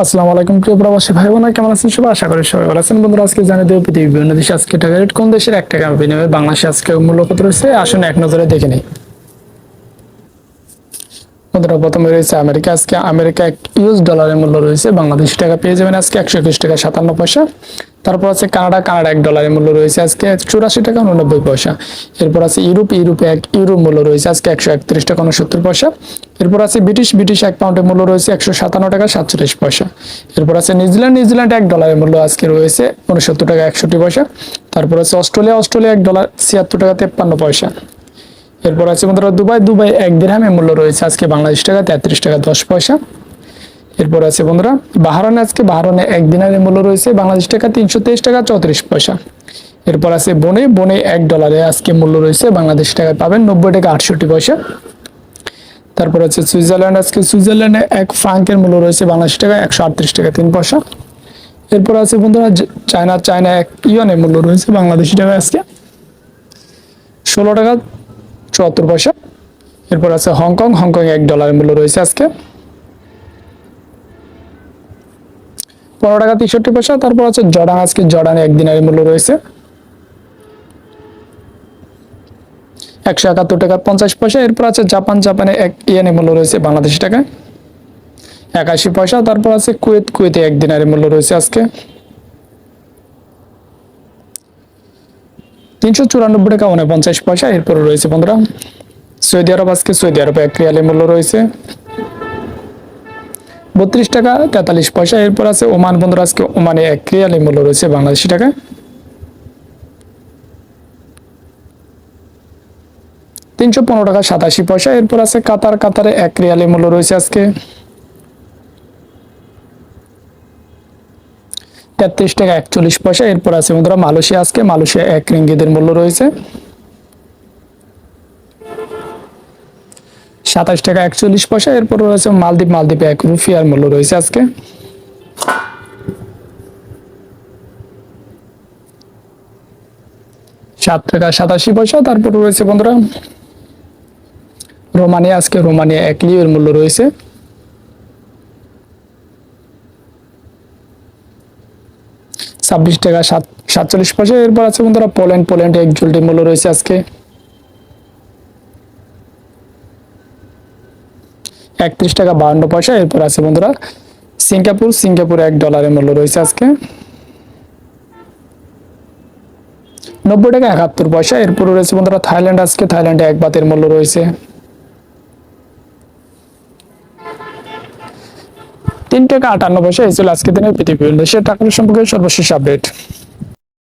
আসসালামু আলাইকুম, প্রিয় প্রবাসী ভাই বোনা কেমন আছেন সবাই? আশা করি সবাই ভালো আছেন। বন্ধুরা, আজকে জানিয়ে দেবো পৃথিবীর বিভিন্ন দেশে আজকে টাকা রেট কোন দেশের এক টাকা বিনিময়ে বাংলাদেশে আজকে মূল্য কত রয়েছে? আসুন এক নজরে দেখে নেই। বন্ধুরা, প্রথমে রয়েছে আমেরিকা। আজকে আমেরিকা এক ইউএস ডলারের মূল্য রয়েছে। বাংলাদেশি টাকা পেয়ে যাবেন আজকে একশো একুশ টাকা সাতান্ন পয়সা। তারপর আছে কানাডা কানাডা এক ডলারের মূল্য রয়েছে আজকে চুরাশি টাকা উননব্বই পয়সা। এরপর আছে ইউরোপ, ইউরোপে এক ইউরো মূল্য রয়েছে আজকে একশো একত্রিশ টাকা উনসত্তর পয়সা। এরপর আছে ব্রিটিশ ব্রিটিশ এক পাউন্ডের মূল্য রয়েছে একশো সাতান্ন টাকা সাতচল্লিশ পয়সা। এরপর আছে নিউজিল্যান্ড নিউজিল্যান্ড এক ডলারের মূল্য আজকে রয়েছে উনসত্তর টাকা একষট্টি পয়সা। তারপর আছে অস্ট্রেলিয়া অস্ট্রেলিয়া এক ডলার ছিয়াত্তর টাকা তেপ্পান্ন পয়সা। এরপর আছে বন্ধুরা, দুবাই দুবাই এক দিরহামের মূল্য রয়েছে আজকে বাংলাদেশ টাকা তেত্রিশ টাকা দশ পয়সা। এরপর আছে বন্ধুরা বাহারানে আজকে বাহারানে এক দিনারের মূল্য রয়েছে বাংলাদেশ টাকা তিনশো তেইশ টাকা চৌত্রিশ পয়সা। এরপর আছে বনে বনে এক ডলারে আজকে মূল্য রয়েছে বাংলাদেশ টাকায় পাবেন নব্বই টাকা আটষট্টি পয়সা। তারপর আছে সুইজারল্যান্ড, আজকে সুইজারল্যান্ডে এক ফ্রাঙ্কের মূল্য রয়েছে বাংলাদেশ টাকা একশো আটত্রিশ টাকা তিন পয়সা। এরপর আছে বন্ধুরা চায়না চায়না এক ইয়নের মূল্য রয়েছে বাংলাদেশি টাকা আজকে ষোলো টাকা চুয়াত্তর পয়সা। এরপর আছে হংকং হংকং এক ডলারের মূল্য রয়েছে আজকে। পনেরো টাকা তেষট্টি পয়সা, তারপর আছে জর্ডান। আজকে জর্ডানে এক দিনের মূল্য রয়েছে একশো একাত্তর টাকা পঞ্চাশ পয়সা। এরপর আছে জাপান। জাপানে এক ইয়েনের মূল্য রয়েছে বাংলাদেশি টাকায় একাশি পয়সা। তারপর আছে কুয়েত। কুয়েতে এক দিনের মূল্য রয়েছে আজকে তিনশো চুরানব্বই টাকা উনপঞ্চাশ পয়সা। এরপর রয়েছে বন্ধুরা, সৌদি আরব। আজকে সৌদি আরবে এক রিয়ালের মূল্য রয়েছে বত্রিশ টাকা, তেতাল্লিশ পয়সা। এরপর আছে ওমান। বন্ধুরা, আজকে ওমানে এক রিয়ালের মূল্য রয়েছে বাংলাদেশি টাকা। তিনশো পনেরো টাকা, সাতাশি পয়সা। এরপর আছে কাতার। কাতারে এক রিয়ালের মূল্য রয়েছে আজকে। তেত্রিশ টাকা, একচল্লিশ পয়সা। এরপর আছে বন্ধুরা, মালয়েশিয়া। আজকে মালয়েশিয়া এক রিঙ্গিদের মূল্য রয়েছে। সাতাশ টাকা একচল্লিশ পয়সা, এরপর রয়েছে মালদ্বীপ, মালদ্বীপে এক রুফিয়ার মূল্য রয়েছে আজকে। সাত টাকা সাতাশি পয়সা, তারপর রয়েছে বন্ধুরা, রোমানিয়া, আজকে রোমানিয়া এক লিওর মূল্য রয়েছে। ছাব্বিশ টাকা সাত, সাতচল্লিশ পয়সা, এরপর আছে বন্ধুরা, পোল্যান্ড, পোল্যান্ডে এক জুলটির মূল্য রয়েছে আজকে। একত্রিশ টাকা বাহান্ন পয়সা, এরপর আছে বন্ধুরা, সিঙ্গাপুর সিঙ্গাপুর এক ডলারের মূল্য রয়েছে আজকে। নব্বই টাকা একাত্তর পয়সা, এরপর রয়েছে বন্ধুরা থাইল্যান্ড, আজকে থাইল্যান্ডে এক বাতের মূল্য রয়েছে। তিন টাকা আটান্ন পয়সা, এই ছিল আজকে দিনের পৃথিবী দেশের টাকার সম্পর্কে সর্বশেষ আপডেট